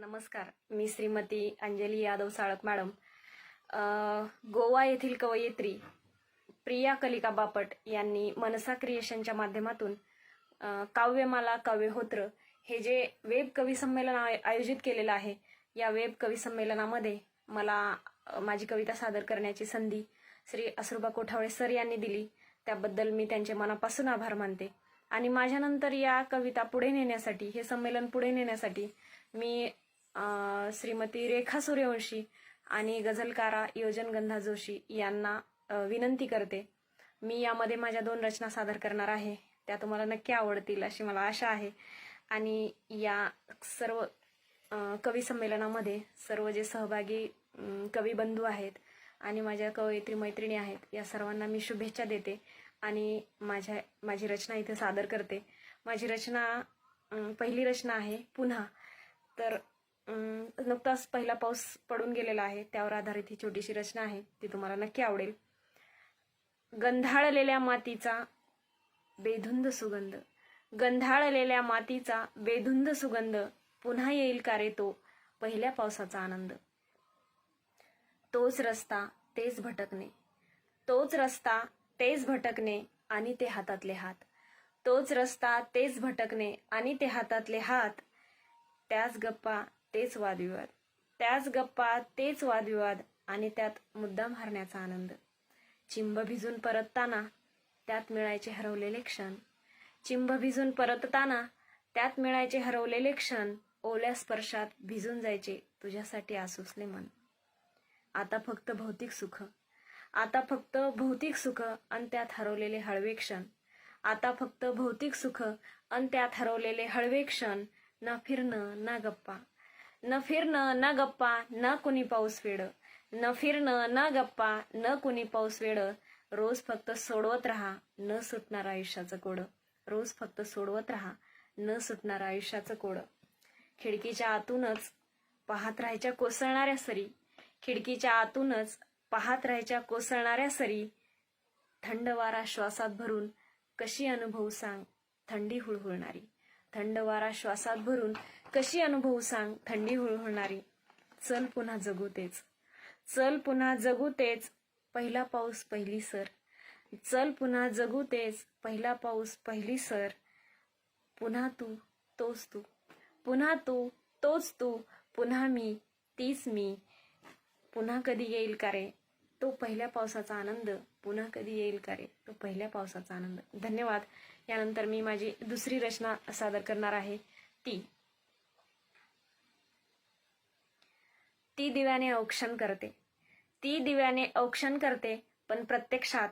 नमस्कार. मी श्रीमती अंजली यादव साळक मॅडम. गोवा येथील कवयित्री प्रिया कलिका बापट यांनी मनसा क्रिएशनच्या माध्यमातून काव्यमाला काव्यहोत्र हे जे वेब कवी संमेलन आय- आयोजित केलेलं आहे या वेब कवी संमेलनामध्ये मला माझी कविता सादर करण्याची संधी श्री असरुबा कोठावळे सर यांनी दिली. त्याबद्दल मी त्यांचे मनापासून आभार मानते. आणि माझ्यानंतर या कविता पुढे नेण्यासाठी हे संमेलन पुढे नेण्यासाठी मी श्रीमती रेखा सूर्यवंशी आणि गझलकारा योजनगंधा जोशी यांना विनंती करते. मी यामध्ये माझ्या दोन रचना सादर करणार आहे. त्या तुम्हाला नक्की आवडतील अशी मला आशा आहे. आणि या सर्व कवी संमेलनामध्ये सर्व जे सहभागी कवी बंधू आहेत आणि माझ्या कवयित्री मैत्रिणी आहेत या सर्वांना मी शुभेच्छा देते आणि माझ्या माझी रचना इथे सादर करते. माझी रचना पहिली रचना आहे पुन्हा. तर नुकताच पहिला पाऊस पडून गेलेला आहे. त्यावर आधारित ही छोटीशी रचना आहे. ती तुम्हाला नक्की आवडेल. गंधाळलेल्या मातीचा बेधुंद सुगंध. गंधाळलेल्या मातीचा बेधुंद सुगंध पुन्हा येईल का रे तो? पहिल्या पावसाचा आनंद. तोच रस्ता तेच भटकणे. तोच रस्ता तेच भटकणे आणि ते हातातले हात. तोच रस्ता तेच भटकणे आणि ते हातातले हात. त्याच गप्पा तेच वादविवाद. त्याच गप्पा तेच वादविवाद आणि त्यात मुद्दाम हरण्याचा आनंद. चिंब भिजून परतताना त्यात मिळायचे हरवलेले क्षण. चिंब भिजून परतताना त्यात मिळायचे हरवलेले क्षण ओल्या स्पर्शात भिजून जायचे तुझ्यासाठी आसुसले मन. आता फक्त भौतिक सुख. आता फक्त भौतिक सुख आणि त्यात हरवलेले हळवे क्षण. आता फक्त भौतिक सुख आणि त्यात हरवलेले हळवे क्षण. ना फिरणं ना गप्पा. न फिरणं ना गप्पा ना कुणी पाऊस वेड न फिरणं ना गप्पा न कुणी पाऊस वेड रोज फक्त सोडवत राहा न सुटणार आयुष्याचं कोड. रोज फक्त सोडवत राहा न सुटणार आयुष्याचं कोड. खिडकीच्या आतूनच पाहत राहायच्या कोसळणाऱ्या सरी. खिडकीच्या आतूनच पाहत राहायच्या कोसळणाऱ्या सरी. थंड वारा श्वासात भरून कशी अनुभव सांग थंडी हुळहुळणारी. थंड वारा श्वासात भरून कशी अनुभवू सांग? थंडी हुळहुळणारी. चल पुन्हा जगू तेच. चल पुन्हा जगू तेच. पहिला पाऊस पहिली सर. चल पुन्हा जगू तेच. पहिला पाऊस पहिली सर. पुन्हा तू तोच तू. पुन्हा तू तोच तू. पुन्हा मी तीच मी. पुन्हा कधी येईल का रे? तो पहिल्या पावसाचा आनंद. पुन्हा कधी येईल का रे? तो पहिल्या पावसाचा आनंद. धन्यवाद. यानंतर मी माझी दुसरी रचना सादर करणार आहे. ती ती दिव्याने औक्षण करते. ती दिव्याने औक्षण करते पण प्रत्यक्षात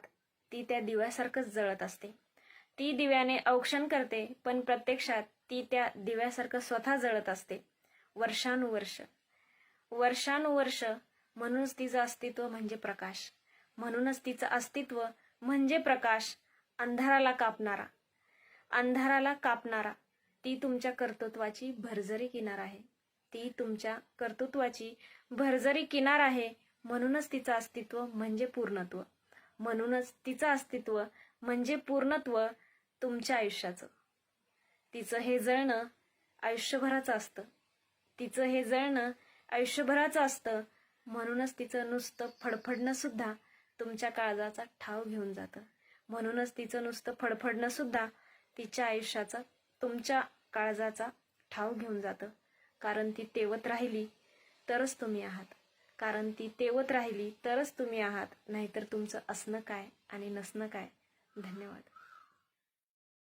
ती त्या दिव्यासारखंच जळत असते. ती दिव्याने औक्षण करते पण प्रत्यक्षात ती त्या दिव्यासारखं स्वतः जळत असते. वर्षानुवर्ष. वर्षानुवर्ष म्हणूनच तिचं अस्तित्व म्हणजे प्रकाश. म्हणूनच तिचं अस्तित्व म्हणजे प्रकाश अंधाराला कापणारा. अंधाराला कापणारा. ती तुमच्या कर्तृत्वाची भरजरी किनार आहे. ती तुमच्या कर्तृत्वाची भरजरी किनार आहे. म्हणूनच तिचं अस्तित्व म्हणजे पूर्णत्व. म्हणूनच तिचं अस्तित्व म्हणजे पूर्णत्व तुमच्या आयुष्याचं. तिचं हे जळणं आयुष्यभराचं असतं. तिचं हे जळणं आयुष्यभराचं असतं. म्हणूनच तिचं नुसतं फडफडणं सुद्धा तुमच्या काळजाचा ठाव घेऊन जातं. म्हणूनच तिचं नुसतं फडफडणं सुद्धा तिच्या आयुष्याचा तुमच्या काळजाचा ठाव घेऊन जातं. कारण ती तेवत राहिली तरच तुम्ही आहात. कारण ती तेवत राहिली तरच तुम्ही आहात. नाहीतर तुमचं असणं काय आणि नसणं काय? धन्यवाद.